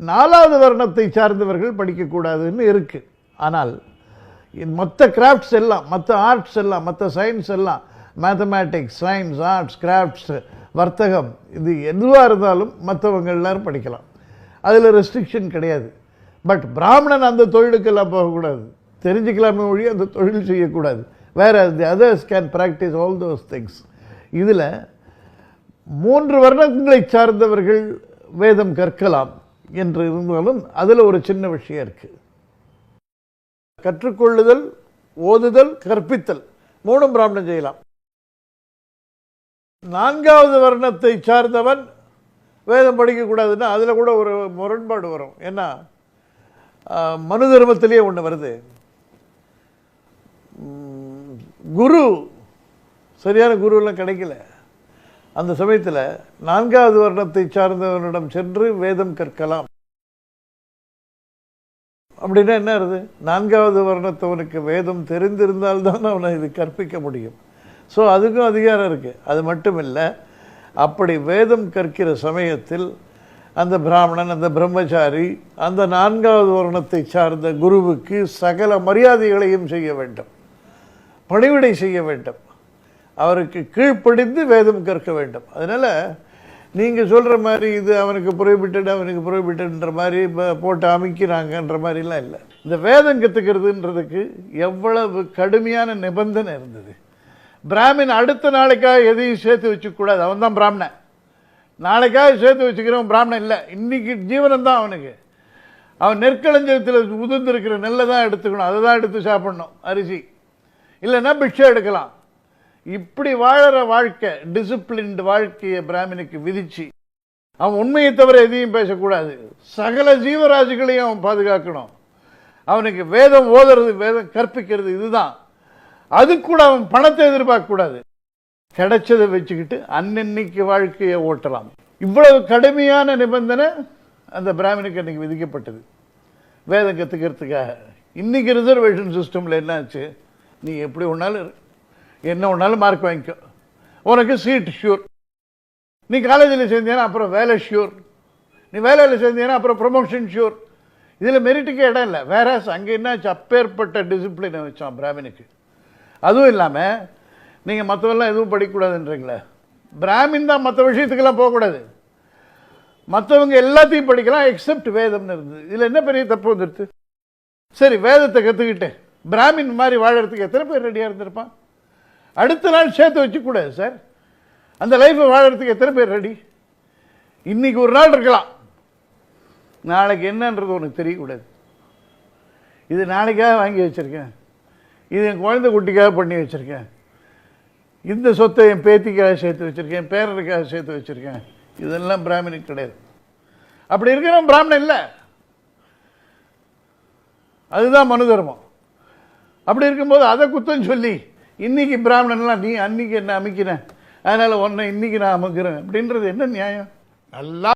நாலாவது வர்ணத்தை சார்ந்தவர்கள் படிக்கக்கூடாதுன்னு இருக்குது ஆனால் மற்ற கிராஃப்ட்ஸ் எல்லாம் மற்ற ஆர்ட்ஸ் எல்லாம் மற்ற சயின்ஸ் எல்லாம் மேத்தமேட்டிக்ஸ் சயின்ஸ் ஆர்ட்ஸ் கிராஃப்ட்ஸ் வர்த்தகம் இது எதுவாக இருந்தாலும் மற்றவங்க எல்லாரும் படிக்கலாம். அதில் ரெஸ்ட்ரிக்ஷன் கிடையாது. பட் பிராமணன் அந்த தொழிலுக்கெல்லாம் போகக்கூடாது. தெரிஞ்சுக்கலாமே ஒழி அந்த தொழில் செய்யக்கூடாது. வேற the others can practise all those things இதில் மூன்று வருடங்களை சார்ந்தவர்கள் வேதம் கற்கலாம் என்று இருந்தாலும் அதில் ஒரு சின்ன விஷயம் இருக்கு. கற்றுக்கொள்ளுதல் ஓதுதல் கற்பித்தல் மூணும் பிராமணம் செய்யலாம். நான்காவது வர்ணத்தை சார்ந்தவன் வேதம் படிக்கக்கூடாதுன்னா அதில் கூட ஒரு முரண்பாடு வரும். ஏன்னா மனு தர்மத்திலேயே ஒன்று வருது. குரு சரியான குருவெல்லாம் கிடைக்கல. அந்த சமயத்தில் நான்காவது வருடத்தை சார்ந்தவனிடம் சென்று வேதம் கற்கலாம். அப்படின்னா என்ன இருது நான்காவது வருணத்தவனுக்கு வேதம் தெரிந்திருந்தால்தான் அவனை இது கற்பிக்க முடியும். ஸோ அதுக்கும் அதிகாரம் இருக்குது அது மட்டும் இல்லை அப்படி வேதம் கற்கிற சமயத்தில் அந்த பிராமணன் அந்த பிரம்மச்சாரி அந்த நான்காவது வருணத்தை சார்ந்த குருவுக்கு சகல மரியாதைகளையும் செய்ய வேண்டும். பணிவிடை செய்ய வேண்டும். அவருக்கு கீழ்ப்படிந்து வேதம் கற்க வேண்டும். அதனால் நீங்கள் சொல்கிற மாதிரி இது அவனுக்கு புரோபிட்டட் அவனுக்கு புரோபிட்டட்ன்ற மாதிரி போட்டு அமைக்கிறாங்கன்ற மாதிரிலாம் இல்லை. இந்த வேதம் கற்றுக்கிறதுன்றதுக்கு எவ்வளவு கடுமையான நிபந்தனை இருந்தது. பிராமின் அடுத்த நாளைக்காக எதையும் சேர்த்து வச்சுக்கூடாது. அவன் தான் பிராமணன் நாளைக்காக சேர்த்து வச்சுக்கிறவன் பிராமணன் இல்லை. இன்றைக்கி ஜீவனம் தான் அவனுக்கு. அவன் நெற்களஞ்சத்தில் உதிர்ந்திருக்கிற நெல்லை தான் எடுத்துக்கணும். அதை தான் எடுத்து சாப்பிடணும். அரிசி. இல்லைன்னா பிக்ஷை எடுக்கலாம். இப்படி வாழற வாழ்க்கை டிசிப்ளின்டு வாழ்க்கையை பிராமினுக்கு விதிச்சு அவன் உண்மையை தவிர எதையும் பேசக்கூடாது. சகல ஜீவராசிகளையும் அவன் பாதுகாக்கணும். அவனுக்கு வேதம் ஓதுறது வேதம் கற்பிக்கிறது இதுதான். அது கூட அவன் பணத்தை எதிர்பார்க்க கூடாது கிடைச்சதை வச்சுக்கிட்டு அன்னன்னைக்கு வாழ்க்கையை ஓட்டலாம். இவ்வளவு கடுமையான நிபந்தனை அந்த பிராமினுக்கு அன்னைக்கு விதிக்கப்பட்டது. வேதம் கற்றுக்கிறதுக்காக இன்னைக்கு ரிசர்வேஷன் சிஸ்டமில் என்னாச்சு? நீ எப்படி ஒன்றாலும் என்ன ஒன்றாலும் மார்க் வாங்கிக்கோ. உனக்கு சீட் ஷூர் நீ காலேஜில் சேர்ந்தீங்கன்னா அப்புறம் வேலை ஷூர் நீ வேலையில் சேர்ந்தீங்கன்னா அப்புறம் ப்ரொமோஷன் ஷூர் இதில் மெரிட்டுக்கே இடம் இல்லை. வேற அங்கே என்னாச்சு அப்பேற்பட்ட டிசிப்ளினை வச்சான் பிராமினுக்கு. அதுவும் இல்லாமல் நீங்கள் மற்றவெல்லாம் எதுவும் படிக்கக்கூடாதுன்றீங்களே? பிராமின் தான் மற்ற விஷயத்துக்கெல்லாம் போகக்கூடாது. மற்றவங்க எல்லாத்தையும் படிக்கலாம் எக்ஸப்ட் வேதம்னு இருந்தது. இதில் என்ன பெரிய தப்பு வந்துடுது சரி வேதத்தை கற்றுக்கிட்டு பிராமின் மாதிரி வாழறதுக்கு எத்தனை பேர் ரெடியாக இருந்திருப்பான்? அடுத்த நாள் சேர்த்து வச்சுக்கூடாது சார். அந்த லைஃப்பை வாழறதுக்கு எத்தனை பேர் ரெடி? இன்னைக்கு ஒரு நாள் இருக்கலாம். நாளைக்கு என்னன்றது உனக்கு தெரியக்கூடாது. இது நாளைக்காக வாங்கி வச்சுருக்கேன். இது என் குழந்தை குட்டிக்காக பண்ணி வச்சுருக்கேன். இந்த சொத்தை என் பேத்திக்காக சேர்த்து வச்சுருக்கேன் பேரனுக்காக சேர்த்து வச்சுருக்கேன். இதெல்லாம் பிராமணிக்கு கிடையாது. அப்படி இருக்கிறவன் பிராமணன் இல்லை. அதுதான் மனு தர்மம். அப்படி இருக்கும்போது அதை குத்தம் சொல்லி இன்னைக்கு பிராமணன்லாம் நீ அன்னைக்கு என்ன அமைக்கிறேன் அதனால் உன்னை இன்னைக்கு நான் அமைக்கிறேன். அப்படின்றது என்ன நியாயம்? நல்லா